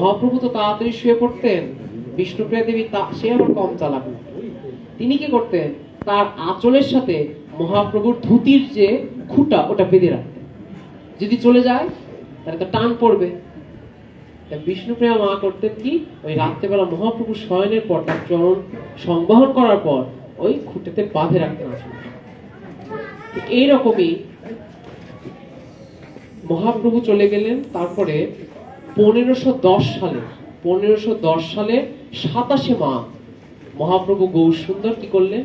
মহাপ্রভু তো তাড়াতাড়ি শুয়ে পড়তেন। বিষ্ণুপ্রিয়া দেবী তা সে আবার কম চালাক। তিনি কি করতেন? তার আঁচলের সাথে মহাপ্রভুর ধুতির যে খুঁটা, ওটা বেঁধে রাখতেন। যদি চলে যায়, তাহলে তো টান পড়বে। বিষ্ণুপ্রিয়া মা করতেন কি? ওই রাত্রেবেলা মহাপ্রভু শয়নের পর তার চরণ সংবহন করার পর ওই খুঁটেতে বাঁধে রাখতেন আসলে এইরকমই মহাপ্রভু চলে গেলেন। তারপরে পনেরোশো দশ সালে, পনেরোশো দশ সালে সাতাশে মা মহাপ্রভু গৌর সুন্দর কি করলেন?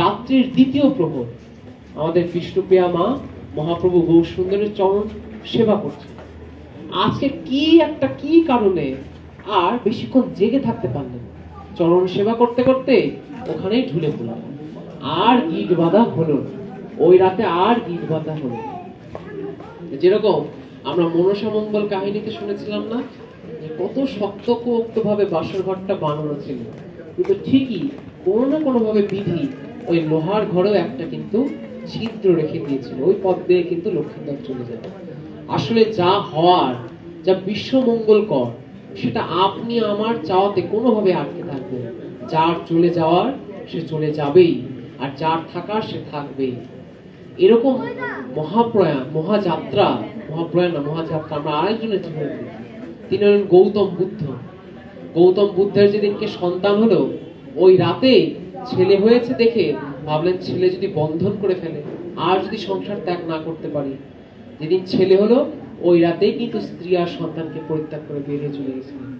রাত্রির দ্বিতীয় প্রহর, আমাদের বিষ্ণুপ্রিয়া মা মহাপ্রভু গৌর সুন্দরের চরণ সেবা করছে আজকে কি একটা, কি কারণে আর বেশিক্ষণ জেগে থাকতে পারলেন চরণ সেবা করতে করতে ওখানেই ঢুলে পড়লেন। আর গিট বাঁধা হলো ওই রাতে আর গিট বাঁধা হলো যেরকম আমরা মনসা মঙ্গল কাহিনীতে শুনেছিলাম না কত শক্তপোক্ত ভাবে বাসর ঘরটা বানানো ছিল। কিন্তু ঠিকই কোনো না কোনো ভাবে বিধি ওই লোহার ঘরেও একটা কিন্তু ছিদ্র রেখে দিয়েছিল। ওই পথ দিয়ে কিন্তু লক্ষ্মীদার চলে যাবে আসলে যা হওয়ার, যা বিশ্ব মঙ্গলকর সেটা আপনি আমার চাওয়াতে কোনোভাবে আটকে থাকবে যার চলে যাওয়ার, সে চলে যাবেই। আর যার থাকার, সে থাকবেই। এরকম মহাপ্রয়াণ, মহাযাত্রা, মহাপ্রয়াণ না, মহাযাত্রা, আমরা আরেকজনের জীবনে। তিনি হলেন গৌতম বুদ্ধ। গৌতম বুদ্ধের যেদিনকে সন্তান হলো, ওই রাতে ছেলে হয়েছে দেখে ভাবলেন ছেলে যদি বন্ধন করে ফেলে, আর যদি সংসার ত্যাগ না করতে পারি। যেদিন ছেলে হলো, ওই রাতেই কিন্তু স্ত্রী আর সন্তানকে পরিত্যাগ করে বেরিয়ে চলে গেছিলেন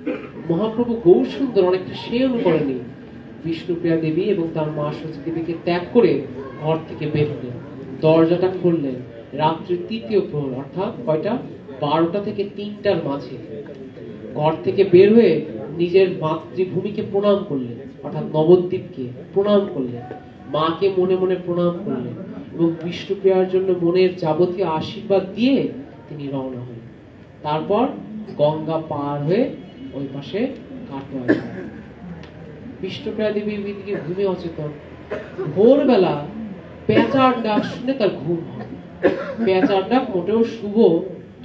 মহাপ্রভু গৌর সুন্দর অনেকটা সে অনুকরণে বিষ্ণুপ্রিয়া দেবী এবং তার মা সতী দেবীকে ত্যাগ করে ঘর থেকে বের হলেন। দরজাটা খুললেন রাত্রির তৃতীয় প্রহর অর্থাৎ কয়টা? বারোটা থেকে তিনটার মাঝে। ঘর থেকে বের হয়ে নিজের মাতৃভূমিকে প্রণাম করলেন অর্থাৎ নবদ্বীপকে প্রণাম করলেন মাকে মনে মনে প্রণাম করলেন এবং বিষ্ণুপ্রিয়ার জন্য মনের যাবতীয় আশীর্বাদ দিয়ে তিনি রওনা হলেন। তারপর গঙ্গা পার হয়ে ওই পাশে কাটোয়া বিষ্ণুপ্রিয়া দেবী দিকে ঘুমে অচেতন। ভোরবেলা পেঁচার ডাক শুনে তার ঘুম। পেঁচার ডাক মোটেও শুভ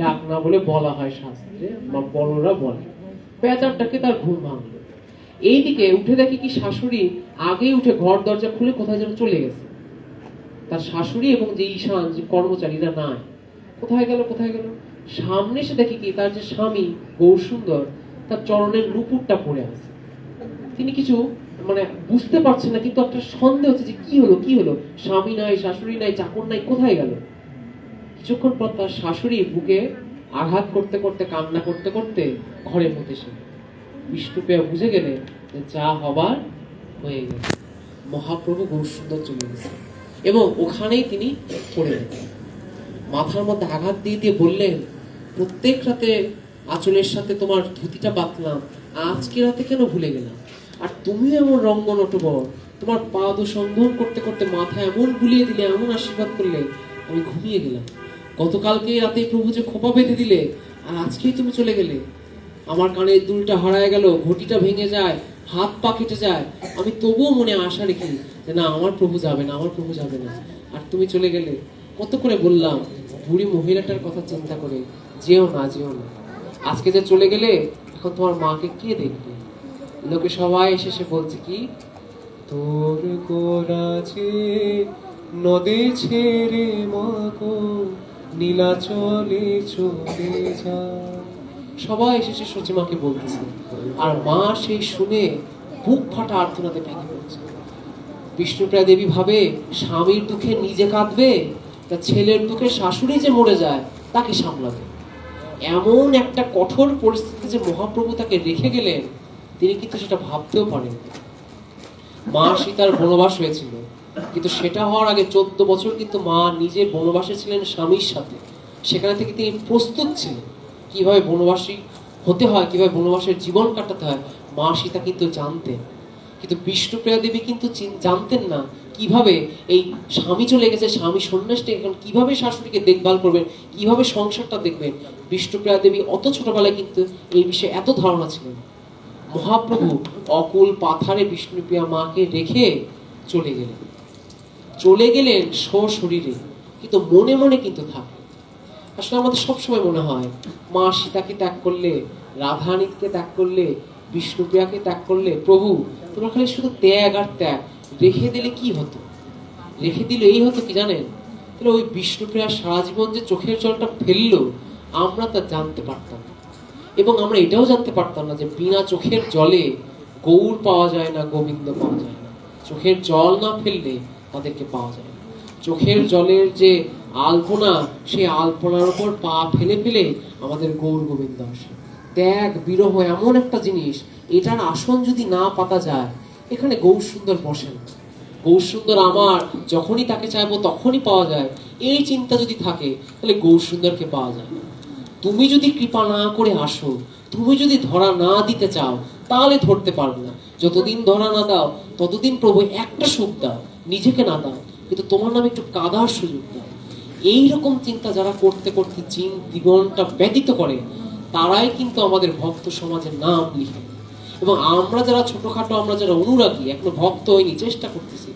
ডাক না বলে বলা হয় শাস্ত্রে, বা বড়রা বলে। পেঁচার ডাকে তার ঘুম ভাঙলো। এইদিকে উঠে দেখি কি শাশুড়ি আগেই উঠে ঘর দরজা খুলে কোথায় যেন চলে গেছে। তার শাশুড়ি এবং যে ঈশান, যে কর্মচারীরা নাই, কোথায় গেল কোথায় গেল? সামনে এসে দেখি কি তার যে স্বামী গৌর সুন্দর তার চরণের নুপুরটা পড়ে আছে। তিনি কিছু মানে বুঝতে পারছেন না, কিন্তু একটা সন্দেহ হচ্ছে যে কি হলো কি হলো? স্বামী নাই, শাশুড়ি নাই, চাকর নাই, কোথায় গেল? কিছুক্ষণ পর তার শাশুড়ি বুকে আঘাত করতে করতে, কান্না করতে করতে ঘরের মধ্যে এসে বিষ্ণুপ্রিয়া বুঝে গেলে যে যা হবার হয়ে গেছে মহাপ্রভু গৌরসুন্দর চলে গেছে এবং ওখানেই তিনি পড়ে মাথার মধ্যে আঘাত দিয়ে দিয়ে বললেন, প্রত্যেক রাতে আঁচলের সাথে তোমার ধুতিটা বাঁধলাম, আজকে রাতে কেন ভুলে গেলাম? আর তুমি এমন রঙ্গ নটবর তোমার পাদ সঙ্গন করতে করতে মাথা এমন বুলিয়ে দিলে, এমন আশীর্বাদ করলে, আমি ঘুমিয়ে গেলাম। গতকালকে রাতে প্রভু যে খোপা বেঁধে দিলে, আর আজকেই তুমি চলে গেলে। আমার কানের দুলটা হারায় গেল, ঘটিটা ভেঙে যায়, হাত পা কেটে যায়। আমি তবুও মনে আশা রেখি যে না, আমার প্রভু যাবে না, আমার প্রভু যাবে না। আর তুমি চলে গেলে। কত করে বললাম, বুড়ি মহিলাটার কথা চিন্তা করে, যেও না যেও না। আজকে যে চলে গেলে, এখন তোমার মাকে কে দেখবে? লোকে সবাই এসে সে বলছে কি, তোর গোরাছে নদী ছেড়ে মাগো, নীলাচলে চলে যা। সবাই এসে সে সচিমাকে বলতেছে, আর মা সেই শুনে বুক ফাটা আর্তনাতে ভেঙে পড়ছে। বিষ্ণুপ্রিয়া দেবী ভাবে স্বামীর দুঃখে নিজে কাঁদবে, তা ছেলের দুঃখে শাশুড়ি যে মরে যায়, তাকে সামলাবে। এমন একটা কঠোর পরিস্থিতি যে মহাপ্রভু তাকে রেখে গেলেন তিনি কিন্তু সেটা ভাবতেও পারেন মা সীতার বনবাস হয়েছিল। কিন্তু সেটা হওয়ার আগে চোদ্দ বছর কিন্তু মা নিজে বনবাসে ছিলেন স্বামীর সাথে। সেখানে থেকে তিনি প্রস্তুত ছিলেন। কীভাবে বনবাসী হতে হয়, কীভাবে বনবাসের জীবন কাটাতে হয়, মা সীতা কিন্তু জানতেন। কিন্তু বিষ্ণুপ্রিয়া দেবী কিন্তু জানতেন না কীভাবে এই স্বামী চলে গেছে, স্বামী সন্ন্যাসটা এখন কীভাবে শাশুড়িকে দেখভাল করবেন, কীভাবে সংসারটা দেখবেন। বিষ্ণুপ্রিয়া দেবী অত ছোটবেলায় কিন্তু এই বিষয়ে এত ধারণা ছিল না। মহাপ্রভু অকুল পাথারে বিষ্ণুপ্রিয়া মাকে রেখে চলে গেলেন। চলে গেলেন শরীরে কিন্তু মনে মনে কিন্তু থাকে। আসলে আমাদের সবসময় মনে হয়, মা সীতাকে ত্যাগ করলে রাধারানীকে ত্যাগ করলে, বিষ্ণুপ্রিয়াকে ত্যাগ করলে, প্রভু, তোমরা খালি শুধু ত্যাগ আর ত্যাগ, রেখে দিলে কি হতো? রেখে দিলে এই হতো কি জানেন? তাহলে ওই বিষ্ণুপ্রিয়া সারা জীবন যে চোখের জলটা ফেলল, আমরা তা জানতে পারতাম। এবং আমরা এটাও জানতে পারতাম না যে বিনা চোখের জলে গৌর পাওয়া যায় না, গোবিন্দ পাওয়া যায় না। চোখের জল না ফেললে তাদেরকে পাওয়া যায় না। চোখের জলের যে আলপনা, সেই আলপনার উপর পা ফেলে ফেলে আমাদের গৌর গোবিন্দ আসে। ত্যাগ, বিরহ এমন একটা জিনিস, এটার আসন যদি না পাতা যায়, এখানে গৌর সুন্দর বসেন গৌর সুন্দর আমার, যখনই তাকে চাইব তখনই পাওয়া যায়। এই চিন্তা যদি থাকে, তাহলে গৌর সুন্দরকে পাওয়া যায় না। তুমি যদি কৃপা না করে আসো, তুমি যদি ধরা না দিতে চাও, তাহলে ধরতে পারবে না। যতদিন ধরা না দাও, ততদিন প্রভু একটা সুখ দাও, নিজেকে না দাও, কিন্তু তোমার নামে একটু কাদার সুযোগ দাও। এইরকম চিন্তা যারা করতে করতে চিন জীবনটা ব্যতীত করে, তারাই কিন্তু আমাদের ভক্ত সমাজের নাম লিখে। এবং আমরা যারা ছোটখাটো, আমরা যারা অনুরাগী, এখনও ভক্ত হইনি, চেষ্টা করতেছি,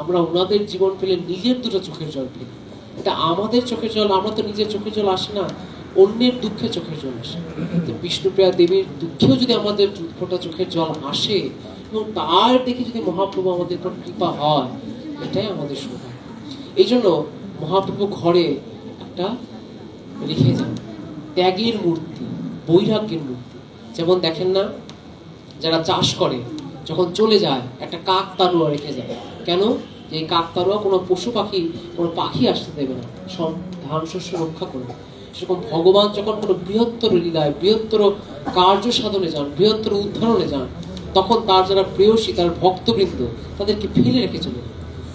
আমরা ওনাদের জীবন পেলে নিজের দুটো চোখের জল ফেলি। এটা আমাদের চোখের জল, আমরা তো নিজের চোখের জল আসে না। অন্যের দুঃখে চোখের জল আসে। তো বিষ্ণুপ্রিয়া দেবীর দুঃখেও যদি আমাদের ফোঁটা চোখের জল আসে, এবং তার দেখে যদি মহাপ্রভু আমাদের উপর কৃপা হয়, এটাই আমাদের সৌভাগ্য। এই জন্য মহাপ্রভু ঘরে একটা রেখে যান, ত্যাগের মূর্তি, বৈরাগ্যের মূর্তি। যেমন দেখেন না, যারা চাষ করে, যখন চলে যায়, একটা কাক তারুয়া রেখে যায়। কেন? এই কাক তারুয়া কোনো পশু পাখি, কোনো পাখি আসতে দেবে না। সব ধান শস্য রক্ষা করবে। সেরকম ভগবান যখন কোনো বৃহত্তর লীলায়, বৃহত্তর কার্য সাধনে যান, বৃহত্তর উদ্ধারণে যান, তখন তার যারা প্রেয়সী, তার ভক্তবৃন্দ, তাদেরকে ফেলে রেখে চলে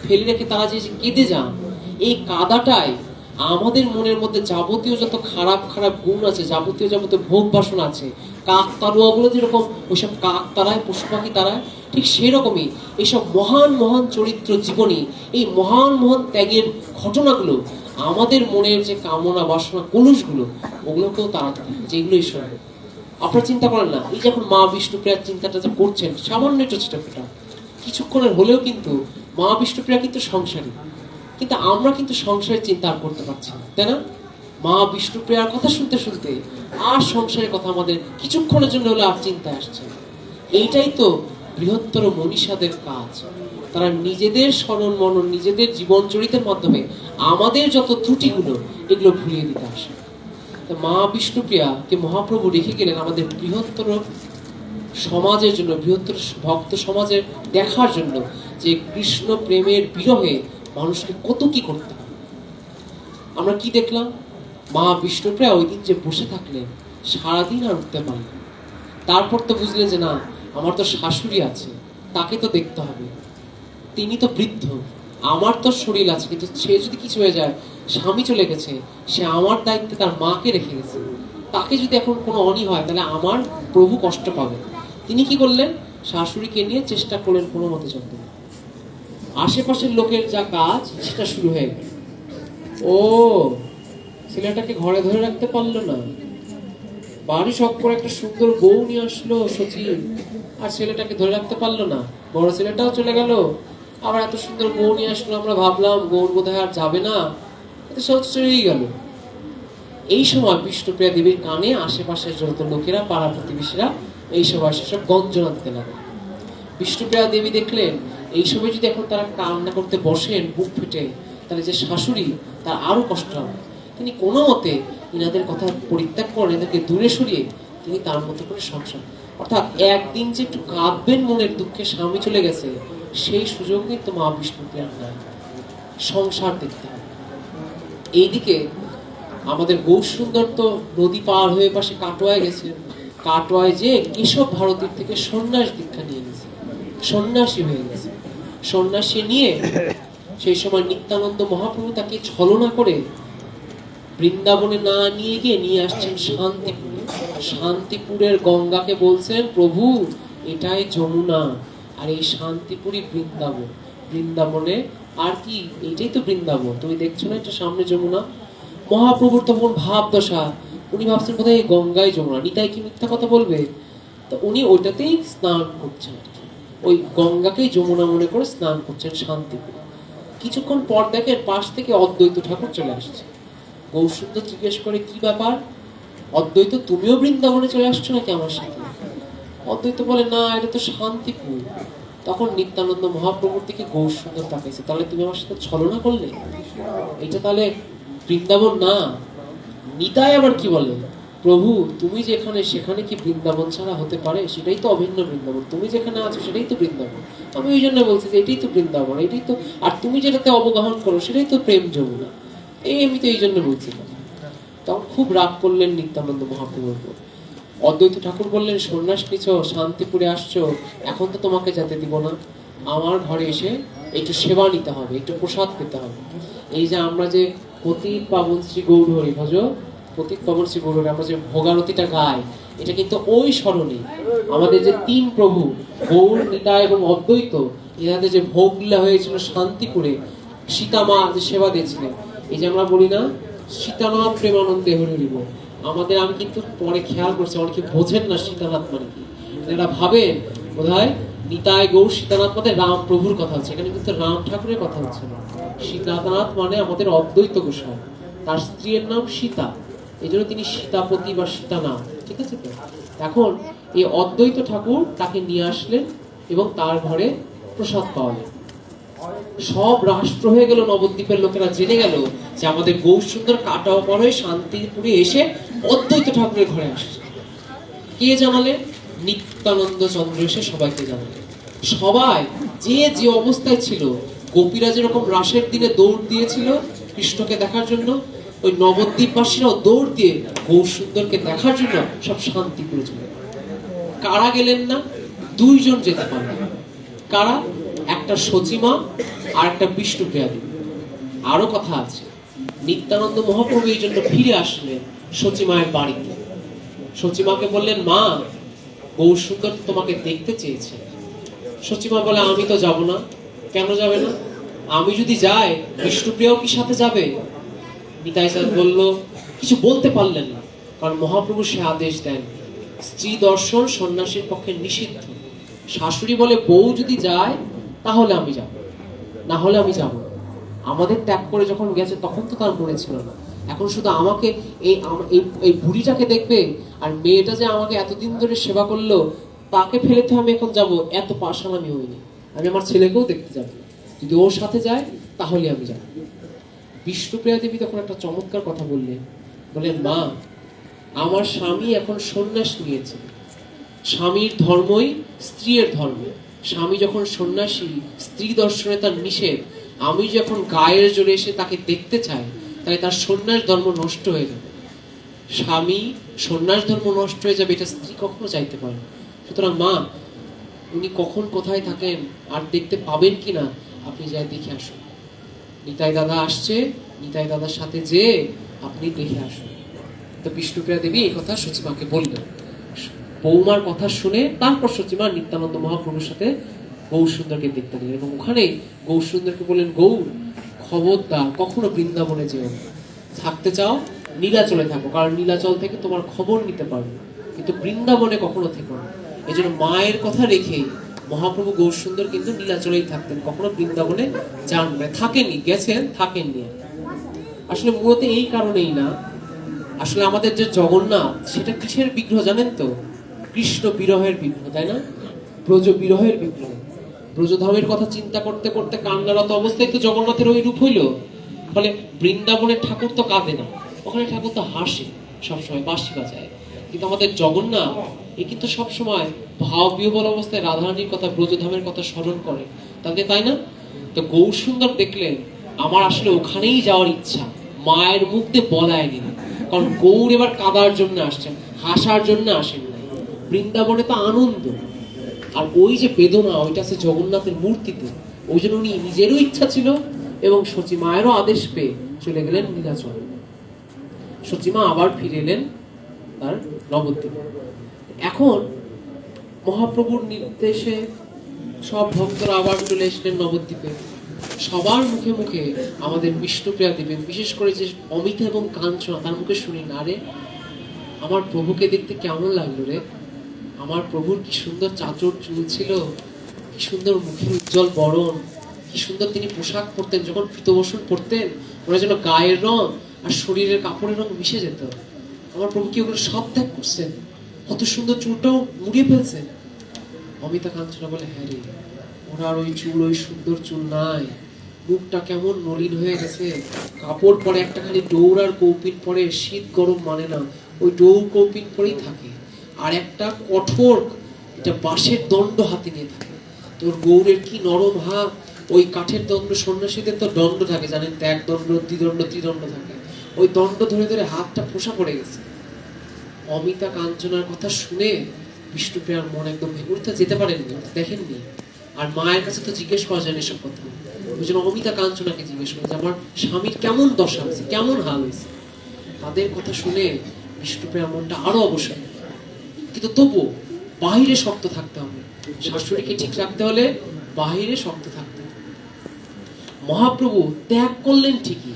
ফেলে রেখে তারা যে কেঁদে যান, এই কাদাটাই আমাদের মনের মধ্যে যাবতীয় যত খারাপ খারাপ গুণ আছে, যাবতীয় যাবতীয় ভোগ বাসনা আছে, কাক তারুয়াগুলো যেরকম, ওইসব কাক তারায়, পশু পাখি তারায়, ঠিক সেরকমই এইসব মহান মহান চরিত্র জীবনী, এই মহান মহান ত্যাগের ঘটনাগুলো আমাদের মনের যে কামনা, বাসনা, কলুষগুলো, ওগুলোকেও তাড়াতে যেগুলো ঈশ্বর আপনারা চিন্তা করেন না, এই যে এখন মা বিষ্ণুপ্রিয়ার চিন্তাটা যে করছেন, সামান্য একটু কিছুক্ষণের হলেও কিন্তু মা বিষ্ণুপ্রিয়া কিন্তু সংসারী। কিন্তু আমরা কিন্তু সংসারের চিন্তা আর করতে পারছি না, তাই না? মা বিষ্ণুপ্রিয়ার কথা শুনতে শুনতে আর সংসারের কথা আমাদের কিছুক্ষণের জন্য হলে আর চিন্তায় আসছে এইটাই তো বৃহত্তর মনীষাদের কাজ। তারা নিজেদের স্মরণ, মনন, নিজেদের জীবন চরিতের মাধ্যমে আমাদের যত ত্রুটিগুলো, এগুলো ভুলিয়ে দিতে আসে। মা বিষ্ণুপ্রিয়াকে মহাপ্রভু রেখে গেলেন আমাদের বৃহত্তর সমাজের জন্য, বৃহত্তর ভক্ত সমাজের দেখার জন্য যে কৃষ্ণ প্রেমের বিরহে মানুষকে কত কি করতে হয়। আমরা কি দেখলাম? মা বিষ্ণুপ্রিয়া ওই দিন যে বসে থাকলেন, সারাদিন আর উঠতে পারলেন তারপর তো বুঝলেন যে না আমার তো শাশুড়ি আছে, তাকে তো দেখতে হবে। তিনি তো বৃদ্ধ, আমার তো শরীর আছে, কিন্তু সে যদি কিছু হয়ে যায়, স্বামী চলে গেছে, সে আমার দায়িত্বে তার মাকে রেখে গেছে। তাকে যদি এখন কোনো অনি হয়, তাহলে আমার প্রভু কষ্ট পাবে। তিনি কি করলেন শাশুড়িকে নিয়ে চেষ্টা করলেন কোনো মতে চলতে। আশেপাশের লোকের যা কাজ, সেটা শুরু হয়ে গেল। ও, ছেলেটাকে ঘরে ধরে রাখতে পারল না। বাড়ি শখ করে একটা সুন্দর বউ নিয়ে আসলো সচিন। আর ছেলেটাকে ধরে রাখতে পারল না। বড় ছেলেটাও চলে গেল। আবার এত সুন্দর বউ নিয়ে আসলো আমরা ভাবলাম গৌর বোধহয় আর যাবে না। এতে সব চলেই গেল। এই সময় বিষ্ণুপ্রিয়া দেবীর কানে আশেপাশের যত লোকেরা পাড়া প্রতিবেশীরা, এই সময় সেসব গঞ্জনা দিতে লাগে বিষ্ণুপ্রিয়া দেবী দেখলেন, এই সময় যদি এখন তারা কান্না করতে বসেন, বুক ফেটে, তাহলে যে শাশুড়ি, তার আরও কষ্ট হবে। তিনি কোনো মতে ইনাদের কথা পরিত্যাগ করেন এদেরকে দূরে সরিয়ে তিনি তার মতো করে সংসার। অর্থাৎ একদিন যে একটু কাঁদবেন মনের দুঃখে স্বামী চলে গেছে, সেই সুযোগ কিন্তু মা বিষ্ণুপ্রিয়ার নাই সংসার দেখতে হবে। এইদিকে আমাদের গৌর সুন্দর তো নদী পার হয়ে পাশে কাটোয়ায় গেছে। কাটোয়ায় যে কেশব ভারতীর থেকে সন্ন্যাস দীক্ষা নিয়ে গেছে। সন্ন্যাসী হয়ে গেছে। সন্ন্যাসী নিয়ে সেই সময় নিত্যানন্দ মহাপ্রভু তাকে ছলনা করে বৃন্দাবনে না নিয়ে গিয়ে নিয়ে আসছেন শান্তিপুরে। শান্তিপুরের গঙ্গাকে বলছেন, প্রভু, এটাই যমুনা আর এই শান্তিপুরই বৃন্দাবন। বৃন্দাবনে আর কি? এটাই তো বৃন্দাবন। তুমি দেখছ না এটা সামনে যমুনা? মহাপ্রভুর তখন ভাব দশা উনি ভাবছেন বোধহয় এই গঙ্গায় যমুনা। নিতাই কি মিথ্যা কথা বলবে? তো উনি ওইটাতেই স্নান করছেন। ওই গঙ্গাকেই যমুনা মনে করে স্নান করছেন শান্তিপুর। কিছুক্ষণ পর দেখেন পাশ থেকে অদ্বৈত ঠাকুর চলে আসছে। গৌরসুন্দর জিজ্ঞেস করে, কি ব্যাপার? অদ্বৈত, তুমিও বৃন্দাবনে চলে আসছো নাকি আমার সাথে? অদ্বৈত বলে, না, এটা তো শান্তিপুর। তখন নিত্যানন্দ মহাপ্রভুর দিকে গৌর সুন্দর তাকাইছে, তাহলে তুমি আমার সাথে ছলনা করলে? এটা তাহলে বৃন্দাবন না। নিতাই আবার কি বলে? প্রভু, তুমি যেখানে, সেখানে কি বৃন্দাবন ছাড়া হতে পারে? সেটাই তো অভিন্ন বৃন্দাবন। তুমি যেখানে আছো, সেটাই তো বৃন্দাবন। আমি ওই জন্য বলছি যে, এটাই তো বৃন্দাবন, এটাই তো আর তুমি যেটাতে অবগাহন করো, সেটাই তো প্রেম যমুনা। এই আমি তো এই জন্য বলছি। তখন খুব রাগ করলেন নিত্যানন্দ মহাপ্রভুর উপর। অদ্বৈত ঠাকুর বললেন, সন্ন্যাস নিছ, শান্তিপুরে আসছো, এখন তো তোমাকে যেতে দিব না। আমার ঘরে এসে একটু সেবা নিতে হবে, একটু প্রসাদ পেতে হবে। এই যে আমরা যে পতিত পাবন শ্রী গৌর হরি ভজ পতিত পাবন শ্রী গৌর আমরা যে ভোগারতিটা গাই, এটা কিন্তু ওই স্মরণে আমাদের যে তিন প্রভু, গৌর, নিতা এবং অদ্বৈত, এনাদের যে ভোগলা হয়েছিল শান্তিপুরে, সীতামা যে সেবা দিয়েছিলেন। এই যে আমরা বলি না সীতানাথ প্রেমানন্দে হরি হরিব আমাদের আমি কিন্তু পরে খেয়াল করছি, অনেকে বোঝেন না সীতানাথ মানে কি। এরা ভাবেন, বোধহয় নিতাই গৌর সীতানাথ মানে রাম প্রভুর কথা হচ্ছে এখানে কিন্তু রাম ঠাকুরের কথা হচ্ছে না। সীতানাথ মানে আমাদের অদ্বৈত গোসাই। তার স্ত্রীর নাম সীতা। এই জন্য তিনি সীতাপতি বা সীতানাথ, ঠিক আছে তো? এখন এই অদ্বৈত ঠাকুর তাকে নিয়ে আসলেন এবং তার ঘরে প্রসাদ পাওয়ালেন সব রাষ্ট্র হয়ে গেল, নবদ্বীপের লোকেরা জেনে গেল যে আমাদের গৌর সুন্দর কাটাও পর শান্তিপুরে এসে অদ্বৈত ঠাকুরের ঘরে আসছে। কে জানালেন নিত্যানন্দ চন্দ্র এসে সবাইকে জানালেন সবাই যে যে অবস্থায় ছিল, গোপীরা যেরকম রাসের দিনে দৌড় দিয়েছিল কৃষ্ণকে দেখার জন্য, ওই নবদ্বীপবাসীরাও দৌড় দিয়ে গৌর সুন্দরকে দেখার জন্য সব শান্তিপুরে চলে কারা গেলেন না? দুইজন যেতে পারলেন কারা? একটা সচিমা আর একটা বিষ্ণুপ্রিয়া দেবী আরও কথা আছে। নিত্যানন্দ মহাপ্রভু এই জন্য ফিরে আসলেন সচিমায়ের বাড়িতে। সচিমাকে বললেন, মা গৌর সুন্দর তোমাকে দেখতে চেয়েছে। সচিমা বলে, আমি তো যাব না। কেন যাবে না? আমি যদি যাই, বিষ্ণুপ্রিয়াও কি সাথে যাবে? নিতাই চাঁদ বলল, কিছু বলতে পারলেন না, কারণ মহাপ্রভু সে আদেশ দেন। স্ত্রী দর্শন সন্ন্যাসীর পক্ষে নিষিদ্ধ। শাশুড়ি বলে, বউ যদি যায় তাহলে আমি যাব। না হলে আমি যাব। আমাদের ত্যাগ করে যখন গেছে, তখন তো তার মনে ছিল না। এখন শুধু আমাকে এই এই বুড়িটাকে দেখবে, আর মেয়েটা যে আমাকে এতদিন ধরে সেবা করল, তাকে ফেলে তো আমি এখন যাব। এত পাশান আমি হইনি। আমি আমার ছেলেকেও দেখতে যাব। যদি ওর সাথে যায়, তাহলে আমি যাব। বিষ্ণুপ্রিয়া দেবী তখন একটা চমৎকার কথা বললেন। বললেন, মা, আমার স্বামী এখন সন্ন্যাস নিয়েছে। স্বামীর ধর্মই স্ত্রীর ধর্ম। স্বামী যখন সন্ন্যাসী, স্ত্রী দর্শনে তার নিষেধ, আমি যখন গায়ের জোরে এসে তাকে দেখতে চাই তাই তার সন্ন্যাস ধর্ম নষ্ট হয়ে যাবে। স্বামী, সন্ন্যাস ধর্ম নষ্ট হয়ে যাবে, এটা স্ত্রী কখনো চাইতে পারে সুতরাং মা, উনি কখন কোথায় থাকেন, আর দেখতে পাবেন কিনা আপনি যাই দেখে আসুন। নিতাই দাদা আসছে, নিতাই দাদার সাথে যে আপনি দেখে আসুন। তো বিষ্ণুপ্রিয়া দেবী এই কথা সচিমাকে বললেন। বৌমার কথা শুনে তারপর সচিমা নিত্যানন্দ মহাপ্রভুর সাথে গৌর সুন্দরকে দেখতে গেলেন এবং ওখানে গৌর সুন্দরকে বললেন, গৌর, খবরদার, কখনো বৃন্দাবনে যেও থাকতে চাও, নীলাচলে থাকো, কারণ নীলাচল থেকে তোমার খবর নিতে পারবে। কিন্তু বৃন্দাবনে কখনো থেকো না। এই জন্য মায়ের কথা রেখে মহাপ্রভু গৌর সুন্দর কিন্তু নীলাচলেই থাকতেন, কখনো বৃন্দাবনে যান না থাকেননি, গেছেন, থাকেননি আসলে মূলত এই কারণেই না, আসলে আমাদের যে জগন্নাথ, সেটা কিসের বিগ্রহ জানেন তো? কৃষ্ণ বিরহের বিগ্রহ, তাই না? ব্রজ বিরহের বিগ্রহ। ব্রজধামের কথা চিন্তা করতে করতে কান্নারত অবস্থায় তো জগন্নাথের ওই রূপ হইল। ফলে বৃন্দাবনের ঠাকুর তো কাঁদে না। ওখানে ঠাকুর তো হাসে সবসময়, বাঁশি বাজায়। কিন্তু আমাদের জগন্নাথ, এ কিন্তু সবসময় ভাব বিহবল অবস্থায় রাধারানীর কথা ব্রজধামের কথা স্মরণ করে। তাদের তাই না? তো গৌর সুন্দর দেখলেন, আমার আসলে ওখানেই যাওয়ার ইচ্ছা। মায়ের মুখ দিয়ে বলায়নি কারণ গৌর এবার কাদার জন্য আসছেন, হাসার জন্য আসেন। বৃন্দাবনে তো আনন্দ। আর ওই যে বেদনা, ওইটা আছে জগন্নাথের মূর্তিতে। ওই জন্য উনি নিজেরও ইচ্ছা ছিল এবং সচি মায়েরও আদেশ পেয়ে চলে গেলেন নীলাচল। সচিমা আবার ফিরে এলেন তার নবদ্বীপে। এখন মহাপ্রভুর নির্দেশে সব ভক্তরা আবার চলে এসলেন নবদ্বীপে। সবার মুখে মুখে আমাদের বিষ্ণুপ্রিয়া দেবেন। বিশেষ করে যে অমিতা এবং কাঞ্চনা, তার মুখে শুনি, না রে, আমার প্রভুকে দেখতে কেমন লাগল রে? আমার প্রভুর কি সুন্দর চাচর চুল ছিল কি সুন্দর মুখের উজ্জ্বল বরণ, কি সুন্দর তিনি পোশাক পরতেন, যখন ফিতবসন পরতেন, ওরা যেন গায়ের রং আর শরীরের কাপড়ের রং মিশে যেত। আমার প্রভু কি ওগুলো সব ত্যাগ করছেন? কত সুন্দর চুলটাও মুড়িয়ে ফেলছেন। অমিতা কাঞ্চনা বলে হ্যাঁ রে, ওনার ওই চুল, ওই সুন্দর চুল নাই। মুখটা কেমন মলিন হয়ে গেছে। কাপড় পরে একটা খালি ডৌর আর কৌপিন পরে শীত গরম মানে না, ওই ডৌর কৌপিন পরেই থাকে। আর একটা কঠোর, এটা বাঁশের দণ্ড হাতে নিয়ে থাকে। তোর গৌরের কি নরম হাত ওই কাঠের দণ্ড, সন্ন্যাসীদের তো দণ্ড থাকে, জানেন? ত্যাগ দণ্ড, দ্বিদণ্ড, ত্রিদণ্ড থাকে। ওই দণ্ড ধরে ধরে হাতটা ফোসা পড়ে গেছে। অমিতা কাঞ্চনার কথা শুনে বিষ্ণুপ্রিয়ার মন একদম ভেঙে যেতে পারেননি দেখেননি। আর মায়ের কাছে তো জিজ্ঞেস করা যায় এসব কথা। ওই জন্য অমিতা কাঞ্চনাকে জিজ্ঞেস করে যে আমার স্বামীর কেমন দশা হয়েছে? কেমন হাল হয়েছে? তাদের কথা শুনে বিষ্ণুপ্রিয়ার মনটা আরও অবশ্যই কিন্তু তবু বাহিরে শক্ত থাকতে হবে। শাশুড়িকে ঠিক রাখতে হলে বাহিরে শক্ত থাকতে হবে। মহাপ্রভু ত্যাগ করলেন ঠিকই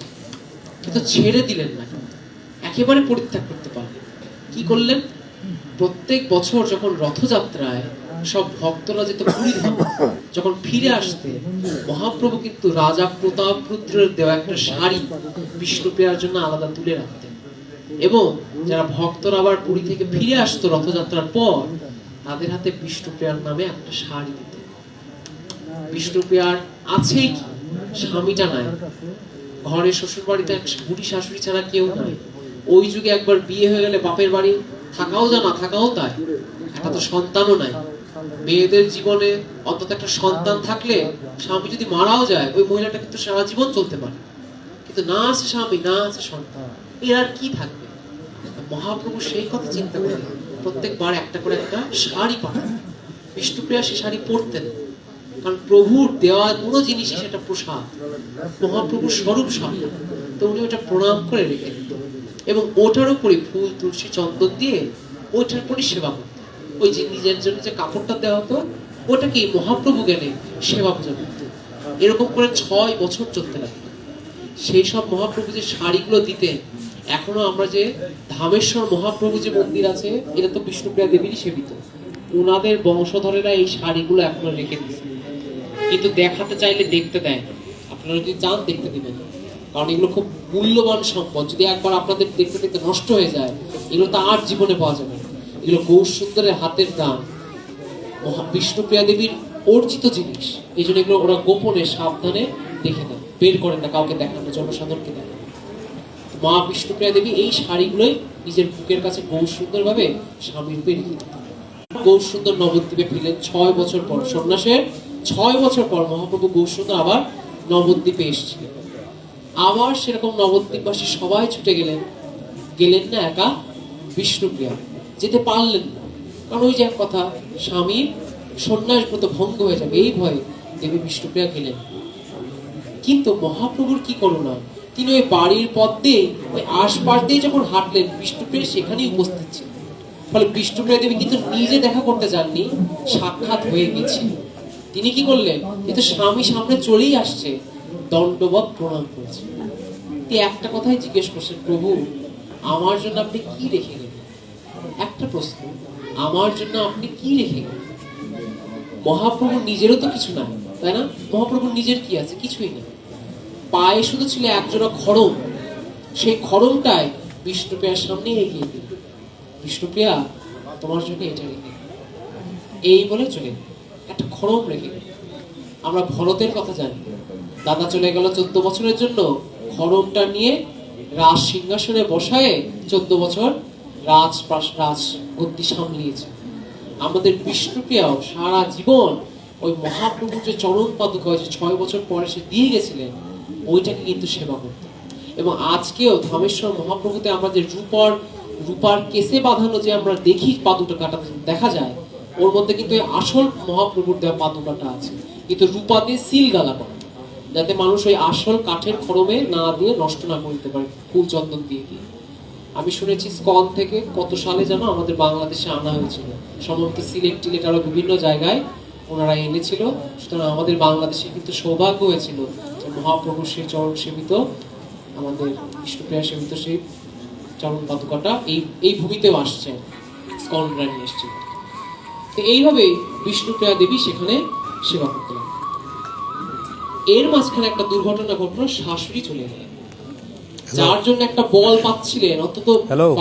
কিন্তু ছেড়ে দিলেন না। একেবারে পরিত্যাগ করতে পারলেন কি করলেন? প্রত্যেক বছর যখন রথযাত্রায় সব ভক্তরা যেত পুরী ধামে, যখন ফিরে আসতে মহাপ্রভু কিন্তু রাজা প্রতাপ রুদ্রের দেওয়া একটা শাড়ি বিষ্ণু পেয়ার জন্য আলাদা তুলে রাখতেন। এবং যারা ভক্তরা আবার পুরী থেকে ফিরে আসতো রথযাত্রার পর, তাদের হাতে বিষ্ণুপ্রিয়ার নামে একটা শাড়ি দিতেন বিষ্ণুপ্রিয়ার আছেই কি? স্বামীটা নাই। ঘরে শ্বশুর বাড়িতে এক বুড়ি শাশুড়ি ছাড়া কেউ নাই। ওই যুগে একবার বিয়ে হয়ে গেলে বাপের বাড়ি থাকাও জানা থাকাও তাই। একটা তো সন্তানও নাই। মেয়েদের জীবনে অন্তত একটা সন্তান থাকলে স্বামী যদি মারাও যায়, ওই মহিলাটা কিন্তু সারা জীবন চলতে পারে। কিন্তু না আছে স্বামী, না আছে সন্তান। এর আর কি থাকবে? মহাপ্রভু সেই কথা চিন্তা করে প্রত্যেকবার একটা করে একটা শাড়ি পাঠান বিষ্ণুপ্রিয়া সে শাড়ি পরতেন। কারণ প্রভুর দেওয়া কোনো জিনিসই সেটা প্রসাদ মহাপ্রভুর স্বরূপ সামনে তো উনি ওটা প্রণাম করে রেখে দিত। এবং ওটার উপরে ফুল, তুলসী, চন্দন দিয়ে ওইটার পরিষেবা করতেন ওই যে নিজের জন্য যে কাপড়টা দেওয়া হতো ওটাকে মহাপ্রভু জ্ঞানে সেবা পূজা করতেন এরকম করে ছয় বছর চলতে লাগতো সেই সব মহাপ্রভু যে শাড়িগুলো দিতেন এখনও আমরা যে ধামেশ্বর মহাপ্রভু যে মন্দির আছে, এটা তো বিষ্ণুপ্রিয়া দেবীরই সেবিত। ওনাদের বংশধরেরা এই শাড়িগুলো এখনও রেখে দিচ্ছে কিন্তু দেখাতে চাইলে দেখতে দেয় না। আপনারা যদি চান, দেখতে দেবেন। কারণ এগুলো খুব মূল্যবান সম্পদ। যদি একবার আপনাদের দেখতে দেখতে নষ্ট হয়ে যায়, এগুলো তো আর জীবনে পাওয়া যাবে না। এগুলো গৌর সুন্দরের হাতের দান। মহা বিষ্ণুপ্রিয়া দেবীর অর্জিত জিনিস। এই জন্য এগুলো ওরা গোপনে সাবধানে দেখে নেন। বের করেন না কাউকে দেখানো জনসাধারণকে দেখানো। মা বিষ্ণুপ্রিয়া দেবী এই শাড়িগুলোই নিজের বুকের কাছে গৌর সুন্দর ভাবে স্বামী রূপে রেখে দিতেন গৌর সুন্দর নবদ্বীপে ফিরলেন ছয় বছর পর। সন্ন্যাসের ছয় বছর পর মহাপ্রভু গৌর সুন্দর আবার নবদ্বীপে এসেছিলেন। আবার সেরকম নবদ্বীপবাসী সবাই ছুটে গেলেন। গেলেন না একা বিষ্ণুপ্রিয়া, যেতে পারলেন না। কারণ ওই যে এক কথা স্বামীর সন্ন্যাস ব্রত ভঙ্গ হয়ে যাবে, এই ভয়ে দেবী বিষ্ণুপ্রিয়া গেলেন। কিন্তু মহাপ্রভুর কি করুণা তিনি ওই বাড়ির পথ দিয়ে, ওই আশপাশ দিয়ে যখন হাঁটলেন, বিষ্ণুপ্রিয়া সেখানেই উপস্থিত ছিলেন। ফলে বিষ্ণুপ্রিয়া দেবী কিন্তু নিজে দেখা করতে যাননি, সাক্ষাৎ হয়ে গেছে। তিনি কি করলেন? কিন্তু স্বামী সামনে চলেই আসছে দণ্ডবত প্রণাম করেছে। তিনি একটা কথাই জিজ্ঞেস করছেন, প্রভু, আমার জন্য আপনি কি রেখে গেলেন? একটা প্রশ্ন, আমার জন্য আপনি কি রেখে গেলেন? মহাপ্রভুর নিজেরও তো কিছু নাই, তাই না? মহাপ্রভুর নিজের কি আছে? কিছুই নেই। পায়ে শুধু ছিল একজোড়া খড়ম। সেই খড়মটায় বিষ্ণুপ্রিয়ার সামনে এগিয়ে দিল। বিষ্ণুপ্রিয়া, তোমার জন্য এটা রেখে এই বলে চলে একটা খড়ম রেখে আমরা ভরতের কথা জানি। দাদা চলে গেল চোদ্দ বছরের জন্য। খড়মটা নিয়ে রাজ সিংহাসনে বসায় চোদ্দ বছর রাজ রাজ গদ্দি সামলিয়েছে। আমাদের বিষ্ণুপ্রিয়াও সারা জীবন ওই মহাপ্রভুর যে চরণ পাদুকা যে ছয় বছর পরে সে দিয়ে গেছিলেন ওইটাকে কিন্তু সেবা করতে এবং আজকেও ধামেশ্বর মহাপ্রভুতে আমরা যে রূপার রূপার কেসে বাঁধানো যে আমরা দেখি পাদুটা কাটা দেখা যায়, ওর মধ্যে কিন্তু আসল মহাপ্রভুর দেওয়া পাদুকাটা আছে। কিন্তু রূপা দিয়ে সিল গালা করা যাতে মানুষ ওই আসল কাঠের খড়মে না দিয়ে নষ্ট না করতে পারে, ফুল চন্দন দিয়ে দিয়ে। আমি শুনেছি স্কন থেকে কত সালে যেন আমাদের বাংলাদেশে আনা হয়েছিল। সম্ভবত সিলেট টিলেট আরও বিভিন্ন জায়গায় ওনারা এনেছিল। সুতরাং আমাদের বাংলাদেশে কিন্তু সৌভাগ্য হয়েছিল মহাপ্রভু সেই চরণ সেবিত আমাদের বিষ্ণুপ্রিয়া সেবিত সেই চরণ পাদুকাটা এই এই ভূমিতেও আসছে স্কনরা নিয়ে এসছে। তো এইভাবে বিষ্ণুপ্রিয়া দেবী সেখানে সেবা করতে লাগলেন। এর মাঝখানে একটা দুর্ঘটনা ঘটলো শাশুড়ি চলে গেলেন। যার জন্য একটা বল পাচ্ছিলেন অন্তত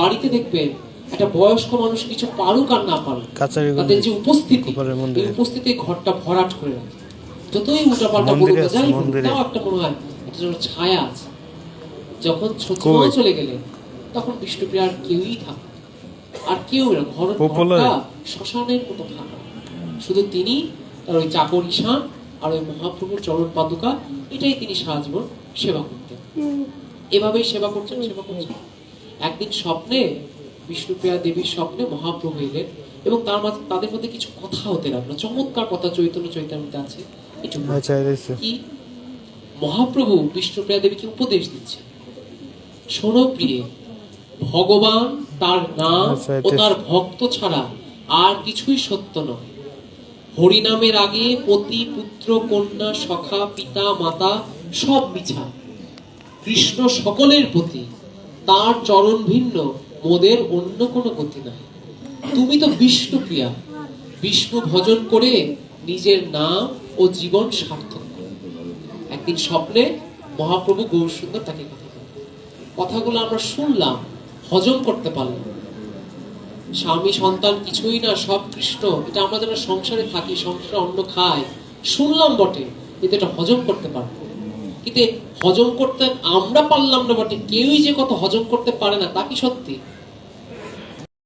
বাড়িতে দেখবেন একটা বয়স্ক মানুষ কিছু পারুক আর না পারুক তাদের যে উপস্থিতি। উপস্থিতি ঘরটা ভরাট করে রাখে। যতই উল্টাপাল্টা বলুক যাই তাও একটা মনে হয় একটা যেন ছায়া আছে। যখন? সচিমাও চলে গেলেন তখন বিষ্ণুপ্রিয়া আর কেউই থাকে আর কেউ না ঘর শ্মশানের মতো ফাঁকা। শুধু তিনি তার ওই চাকর ঈশান আর ওই মহাপ্রভুর চরণ পাদুকা এটাই তিনি সারা জীবন সেবা করতেন। এভাবেই সেবা করছেন সেবা করছেন। একদিন স্বপ্নে বিষ্ণুপ্রিয়া দেবীর স্বপ্নে মহাপ্রভু এলেন এবং তার মাঝে তাদের মধ্যে কিছু কথা হতে লাগল। চমৎকার কথা চৈতন্য চৈতন্যতে আছে। কি মহাপ্রভু বিষ্ণুপ্রিয়া দেবীকে উপদেশ দিচ্ছে। শোনো প্রিয়ে ভগবান তার নাম আচ্ছা, ও তার ভক্ত ছাড়া আর কিছুই সত্য নয়। হরিনামের আগে পতি পুত্র কন্যা সখা পিতা মাতা সব মিছা। কৃষ্ণ সকলের প্রতি তার চরণ ভিন্ন মোদের অন্য কোনো গতি নাই। তুমি তো বিষ্ণুপ্রিয়া। বিষ্ণু ভজন করে নিজের নাম ও জীবন সার্থক একদিন স্বপ্নে মহাপ্রভু গৌরসুন্দর তাকে কথা। কথাগুলো আমরা শুনলাম, হজম করতে পারলাম স্বামী, সন্তান কিছুই না, সব কৃষ্ণ। এটা আমরা যারা সংসারে থাকি, সংসারে অন্ন খায় শুনলাম বটে, কিন্তু এটা হজম করতে পারব কিন্তু হজম করতে আমরা পারলাম না বটে, কেউই যে কথা হজম করতে পারে না, তা কি সত্যি?